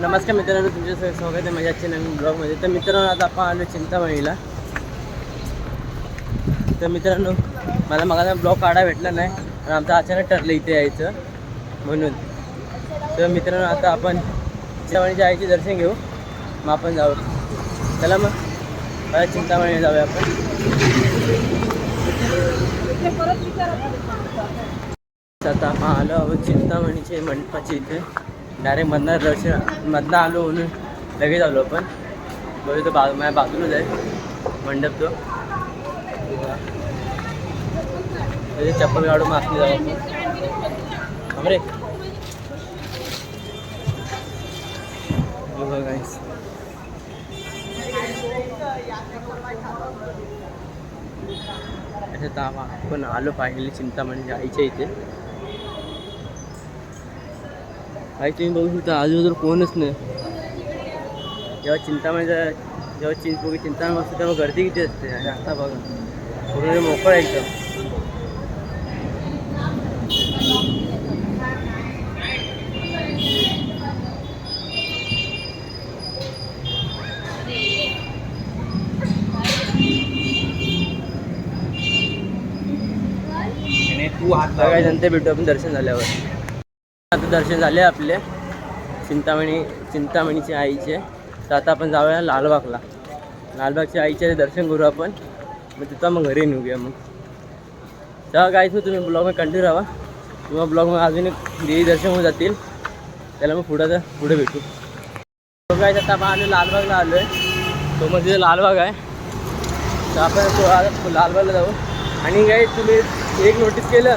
नमस्कार मित्रांनो तुमच्या सगळं स्वागत आहे माझ्या आजच्या नवीन ब्लॉगमध्ये तर मित्रांनो आता आपण आलो चिंतामणीला. तर मित्रांनो मला मगाचा ब्लॉग काढा भेटला नाही आणि आमचं अचानक ठरलं इथे यायचं म्हणून. तर मित्रांनो आता आपण चिंतामणीच्या आईचे दर्शन घेऊ. मग आपण जाऊ. चला मग. मला चिंतामणी जाऊया आपण. आता आपण आलो आहोत चिंतामणीचे मंडपाचे इथे. डायरेक्ट मधनं दर्शन मधनं आलो म्हणून लगेच आलो आपण. बघू तो बा माझ्या बाजूलाच आहे. मंडप तो. त्याचे चप्पल काढून मागली जाऊ आपण. अमरे बघा guys. असं तावा आपण आलो पाहिजे चिंतामणी आईच्या इथे. आई तुम्ही बघू शकता आजूबाजूला कोणच नाही. जेव्हा चिंतामणीचा जेव्हा चिंता चिंतामणी असते तेव्हा गर्दी किती असते. आणि आता बघा पूर्ण मोकळं आहे एकदम. तू हात बघा नंतर भेटू आपण दर्शन झाल्यावर. आता दर्शन झाले आपले. चिंतामणी चिंतामणीच्या आईचे. तर आता आपण जाऊया लालबागला. लालबागच्या आईचे दर्शन करू आपण. मग तिथं मग घरी निघूया मग. तेव्हा काहीच नाही तुम्ही ब्लॉगमध्ये कंटिन्यू राहा. किंवा ब्लॉगमध्ये अजून एक देवी दर्शन होऊन जातील. त्याला मग पुढं पुढे भेटू. तो काय आता आपण आलो लालबागला आलो आहे तो मग तिथे लालबाग आहे. तर आपण तो लालबागला जाऊ. आणि काय तुम्ही एक नोटीस केलं.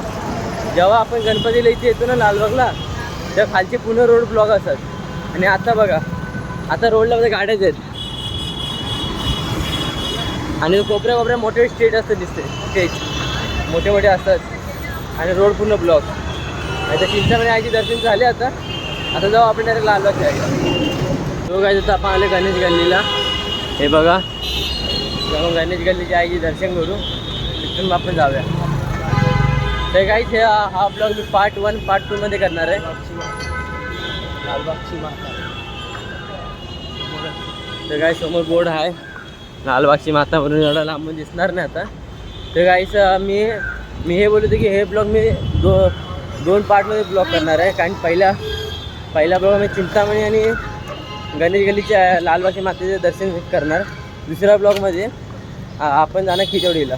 जेव्हा आपण गणपतीला इथे येतो ना लालबागला त्या खालचे पूर्ण रोड ब्लॉक असतात. आणि आता बघा आता रोडला मध्ये गाड्याच आहेत. आणि कोपऱ्या कोपऱ्या मोठे स्टेट असतात दिसते. स्टेज मोठे मोठे असतात. आणि रोड पूर्ण ब्लॉक आता चिंतामणी आईचे दर्शन झाले आता. आता जाऊ आपण डायरेक्ट लालबाग आहे तो काय आता आपण आले गणेश गल्लीला. हे बघा. जाऊन गणेश गल्लीच्या आईचे दर्शन करू. तिथून आपण जाऊया. तर काहीच हे हा ब्लॉग मी पार्ट वन पार्ट टूमध्ये करणार आहे. लालबागची माता तर काय समोर बोर्ड आहे. लालबागची माता म्हणून एवढा लांबून दिसणार नाही आता. तर काहीच मी मी हे बोलत की हे ब्लॉग मी दो दोन पार्टमध्ये ब्लॉग करणार आहे. कारण पहिल्या पहिला ब्लॉग मी चिंतामणी आणि गणेश गल्लीच्या लालबागच्या मातेचे दर्शन करणार. दुसऱ्या ब्लॉगमध्ये आपण जाणार खिचवडीला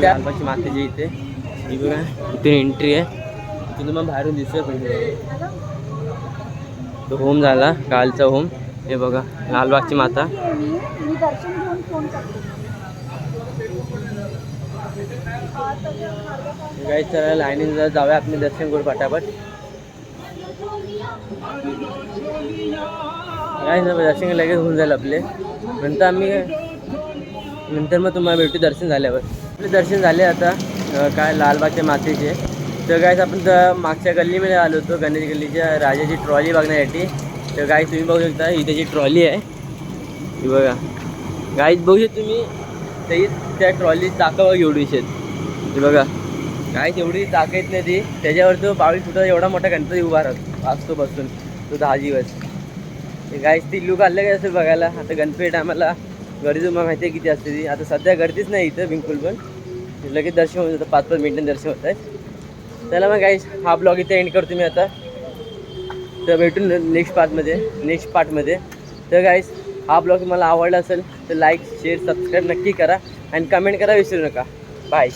लालबागची मातेची इथे. ही बघा इथे एंट्री आहे. इथून मग बाहेरून दिसतोय पहिले. तो होम झाला कालचा होम हे बघा लालबागची माता. मी दर्शन घेऊन जर काही जाऊया आपण दर्शन करू पटापट. काय दर्शन लगेच होऊन जाईल आपले. नंतर आम्ही नंतर मग तुम्हाला भेटू दर्शन झाल्यावर. आपले दर्शन झाले आता. काय लालबागच्या मातेचे. तर गायस आपण तर मागच्या गल्लीमध्ये आलो होतो गणेश गल्लीच्या राजाची ट्रॉली बघण्यासाठी. तर काय तुम्ही बघू शकता ही त्याची ट्रॉली आहे ही बघा. गाईत बघू शकता तुम्ही तरी त्या ट्रॉली चाकं एवढी आहेत. हे बघा. काय तेवढी चाक येत नाही ती त्याच्यावर तो बावीस फुटाचा एवढा मोठा गणपती उभा राहतो असतो बसून तो दहा दिवस. ते गायच ती लुक आलं काय असेल बघायला. आता गणपती टायमाला गर्दी तुम्हाला माहिती आहे किती असते ती. आता सध्या गर्दीच नाही इथं बिलकुल पण. लगेच दर्शन होऊन जातं पाच पाच मिनिटांनी दर्शन होत आहे त्याला मग गाईज हा ब्लॉग इथे एंड करतो मी आता. तर भेटून नेक्स्ट पार्टमध्ये नेक्स्ट पार्टमध्ये तर गाईज हा ब्लॉग तुम्हाला आवडला असेल तर लाईक शेअर सबस्क्राईब नक्की करा. आणि कमेंट करा विसरू नका. बाय